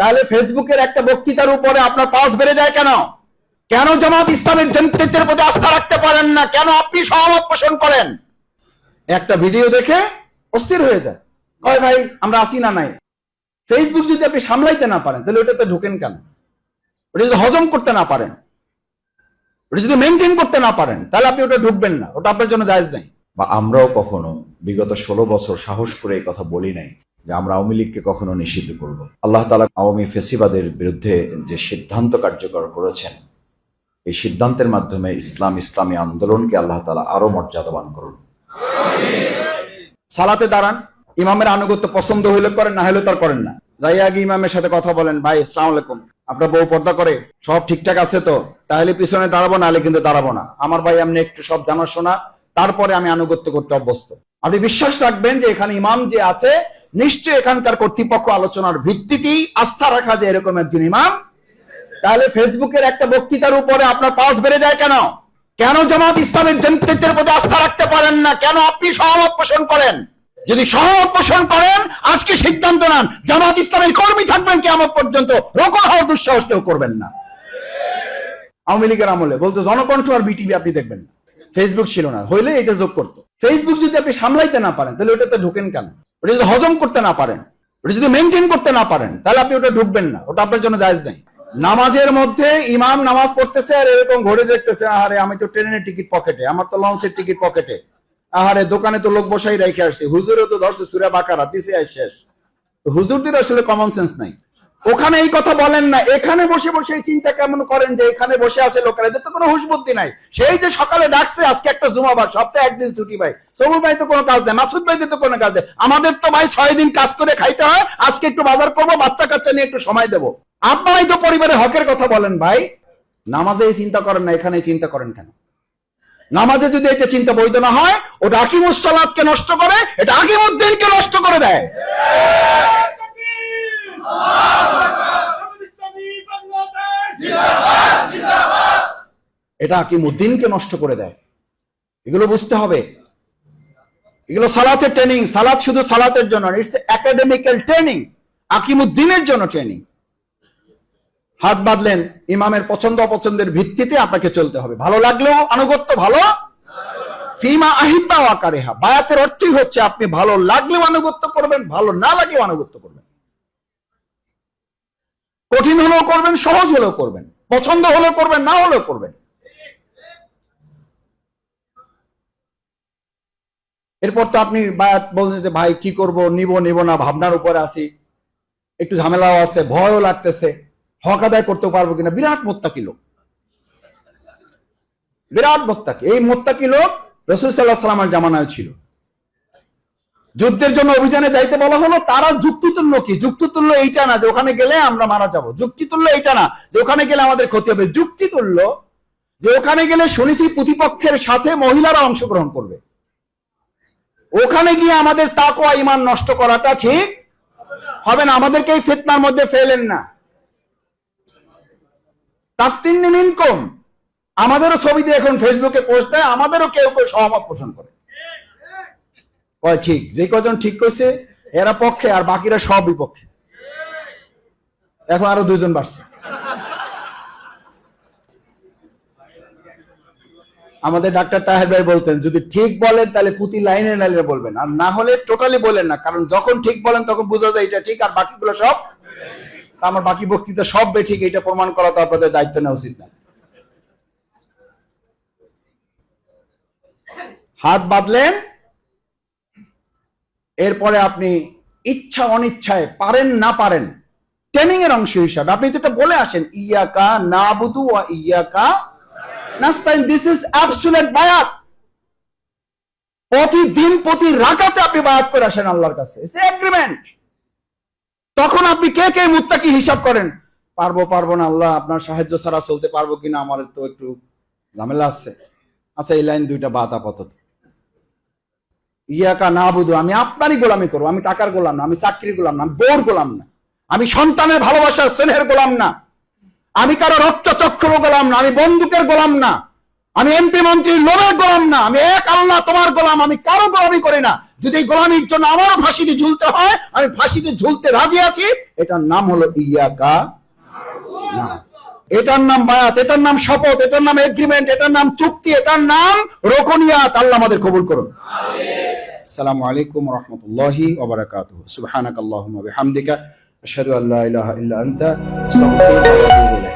তাহলে ফেসবুকের একটা বক্তৃতার উপরে আপনার পাস বেড়ে যায় কেন? কেন জামাত ইসলামের নেতৃত্বের প্রতি আস্থা রাখতে পারেন না? কেন আপনি সহমত পোষণ করেন? একটা ভিডিও দেখে অস্থির হয়ে যায়। কয় ভাই, আমরা আসি না নাই? ফেসবুক যদি আপনি সামলাইতে না পারেন, তাহলে ওটাতে ঢোকেন কেন? ওটা যদি হজম করতে না পারেন, ওটা যদি মেনটেন করতে না পারেন, তাহলে আপনি ওটা ঢুকবেন না। ওটা আপনার জন্য জায়েজ নাই। বা আমরাও কখনো বিগত ষোলো বছর সাহস করে এই কথা বলি নাই। যে আমরা আওয়ামী লীগকে কখনো নিষিদ্ধ করব। আল্লাহ তালা আওয়ামী ফেসিবাদের বিরুদ্ধে যে সিদ্ধান্ত কার্যকর করেছেন, এই সিদ্ধান্তের মাধ্যমে ইসলাম ইসলামী আন্দোলনকে আল্লাহ তালা আরও মর্যাদাবান করুন। সালাতে দাঁড়ান। ইমামের আনুগত্য পছন্দ হইলে করেন, না হলে তার করেন না। যাই আগে ইমামের সাথে কথা বলেন, ভাই সালাম আলাইকুম। আপনার বউ পর্দা করে, সব ঠিকঠাক আছে তো? তাহলে পিছনে দাঁড়াবো না হলে কিন্তু দাঁড়াবো না। আমার ভাই আপনি একটু সব জানাশোনা, তারপরে আমি আনুগত্য করতে অভ্যস্ত। আপনি বিশ্বাস রাখবেন যে এখানে ইমাম যে আছে নিশ্চয় এখানকার কর্তৃপক্ষ আলোচনার ভিত্তিতেই আস্থা রাখা যে এরকম একজন ইমাম। তাহলে ফেসবুকের একটা বক্তৃতার উপরে আপনার পাস বেড়ে যায় কেন? কেন জামাত ইসলামের নেতৃত্বের প্রতি আস্থা রাখতে পারেন না? কেন আপনি সহমত পোষণ করেন? যদি সহমত পোষণ করেন, আজকে সিদ্ধান্ত নেন, জামাত ইসলামের কর্মী থাকবেন কেমন পর্যন্ত। রোকন হওয়ার দুঃসাহস কেউ করবেন না। আওয়ামী লীগের আমলে বলতো, জনকণ্ঠ আর বিটিভি আপনি দেখবেন না। ফেসবুক ছিল না হইলে এটা যোগ করতো। ফেসবুক যদি আপনি সামলাইতে না পারেন, তাহলে ওটাতে ঢুকেন কেন? ওটা যদি হজম করতে না পারেন, ওটা যদি মেনটেন করতে না পারেন, তাহলে আপনি ওটা ঢুকবেন না, ওটা আপনার জন্য জায়জ নাই। নামাজের মধ্যে ইমাম নামাজ পড়তেছে আর এরকম ঘড়ি দেখতেছে, আহারে আমি তো ট্রেনের টিকিট পকেটে, আমার তো লঞ্চের টিকিট পকেটে, আহারে দোকানে তো লোক বসাই রেখে আসছে, হুজুরও তো ধরছে সুরা বাকারা, দিছে শেষ। হুজুরদের আসলে কমন সেন্স নাই। ওখানে এই কথা বলেন না। এখানে বসে বসে এই চিন্তা কেমন করেন যে এখানে বসে আছে লোকেরা? এদের তো কোনো হুশ বুদ্ধি নাই। সেই যে সকালে ডাকছে, আজকে একটা জুমাবার সপ্তাহে একদিন ছুটি ভাই। সবুর ভাই তো কোনো কাজ নেই মাসুদ ভাইদের তো কোনো কাজ নেই আমাদের তো ভাই ছয় দিন কাজ করে খাইতে হয়, আজকে একটু বাজার করব, বাচ্চা কাচ্চা নিয়ে একটু সময় দেবো। আপনারাই তো পরিবারের হকের কথা বলেন ভাই। নামাজে এই চিন্তা করেন না, এখানে চিন্তা করেন কেন? নামাজে যদি এটা চিন্তা বৈধ না হয়, ওটা আকিমুসালাদকে নষ্ট করে, এটা আকিমুদ্দিনকে নষ্ট করে দেয়। এটা আকিমুদ্দিনকে নষ্ট করে দেয়। এগুলো বুঝতে হবে। এগুলো সালাতের ট্রেনিং সালাত শুধু সালাতের জন্য ইটস একাডেমিক্যাল ট্রেনিং আকিমুদ্দিনের জন্য ট্রেনিং হাত বাঁধলেন ইমামের পছন্দ অপছন্দের ভিত্তিতে আপনাকে চলতে হবে। ভালো লাগলেও আনুগত্য ভালো? ফিমা আহিব্বা আকারেহা বায়াতের অর্থই হচ্ছে আপনি ভালো লাগলেও আনুগত্য করবেন, ভালো না লাগলেও আনুগত্য করবেন। কঠিন হলেও করবেন, সহজ হলেও করবেন। পছন্দ হলেও করবেন, না হলেও করবেন। এরপর তো আপনি বলছেন যে, ভাই, কি করব? নিব নিব না, ভাবনার উপরে আসি একটু ঝামেলাও আছে, ভয়ও লাগতেছে। হক আদায় করতে পারব কিনা? বিরাট মোত্তাকি লোক। বিরাট মোত্তাকি। এই মোত্তাকি লোক রসুল সাল্লাহ জামানায় ছিল। যুদ্ধের জন্য অভিযানে যাইতে বলা হলো, তারা যুক্তিতুল্য কি? যুক্তিতুল্য এইটা না যে, ওখানে গেলে আমরা মারা যাব। যুক্তিতুল্য এইটা না যে, ওখানে গেলে আমাদের ক্ষতি হবে। যুক্তিতুল্য যে, ওখানে গেলে শুনেছি প্রতিপক্ষের সাথে মহিলারা অংশগ্রহণ করবে। ওখানে গিয়ে আমাদের তাকওয়া ইমান নষ্ট করাটা ঠিক হবে না। আমাদেরকে এই ফিতনার মধ্যে ফেলেন না। তাফতিন মিনকুম। আমাদেরও ছবি দিয়ে এখন ফেসবুকে পোস্ট দেয়, আমাদেরও কেউ কেউ সহমত পোষণ করে। ঠিক। যে কজন ঠিক কইছে, এরা পক্ষে আর বাকিরা সব বিপক্ষে। এখন আরও দুজন বাড়ছে। আমাদের ডাক্তার তাহের ভাই বলতেন, যদি ঠিক বলেন তাহলে প্রতি লাইনে লাইনে বলবেন, আর না হলে টোটালি বলেন না, কারণ যখন ঠিক বলেন তখন বোঝা যায় এটা ঠিক আর বাকিগুলো সব আমার বাকি বক্তৃতা সব বে ঠিক এটা প্রমাণ করা তো আপনাদের দায়িত্ব নেওয়া উচিত না। হাত বাঁধলেন, এরপরে আপনি ইচ্ছা অনিচ্ছায় পারেন না পারেন ট্রেনিং এর অংশ হিসাবে, আপনি এটা বলে আসেন, ইয়াকা না বুধু ইয়াকা দিস ইজ অ্যাবসুলেট বায়াত প্রতিদিন, প্রতি রাকাতে আপনি বায়াত করে আসেন আল্লাহর কাছে। এগ্রিমেন্ট তখন আপনি কে কে মুত্তাকি হিসাব করেন? পারব পারব না আল্লাহ, আপনার সাহায্য ছাড়া চলতে পারব কিনা আমার তো একটু ঝামেলা আছে। আচ্ছা এই লাইন দুইটা বাদ আপাতত। ইয়াকা না বুধু আমি আপনারই গোলামি করব, আমি টাকার গোলাম না, আমি চাকরির গোলাম না, আমি বোর গোলাম না। আমি সন্তানের ভালোবাসার স্নেহের গোলাম না। আমি কারও রক্ত চক্ষুর গোলাম না আমি বন্দুকের গোলাম না আমি এমপি মন্ত্রীর লোভের গোলাম না আমি এক আল্লাহ তোমার গোলাম আমি কারও গোলামি করি না। যদি গোলামির জন্য আমারও ফাঁসিতে ঝুলতে হয় আমি ফাঁসিতে ঝুলতে রাজি আছি এটার নাম হলো ইয়াকা না। এটার নাম বায়াত এটার নাম শপথ এটার নাম এগ্রিমেন্ট এটার নাম চুক্তি এটার নাম রোকনিয়াত। আল্লাহ আমাদের কবুল করুন। আসসালামু আলাইকুম রহমতুল্লাহি ওবরাকাতুহ সুবহানাকাল্লাহুম্মা বিহামদিকা। أشهد أن لا إله إلا أنت أستغفرك وأتوب إليك.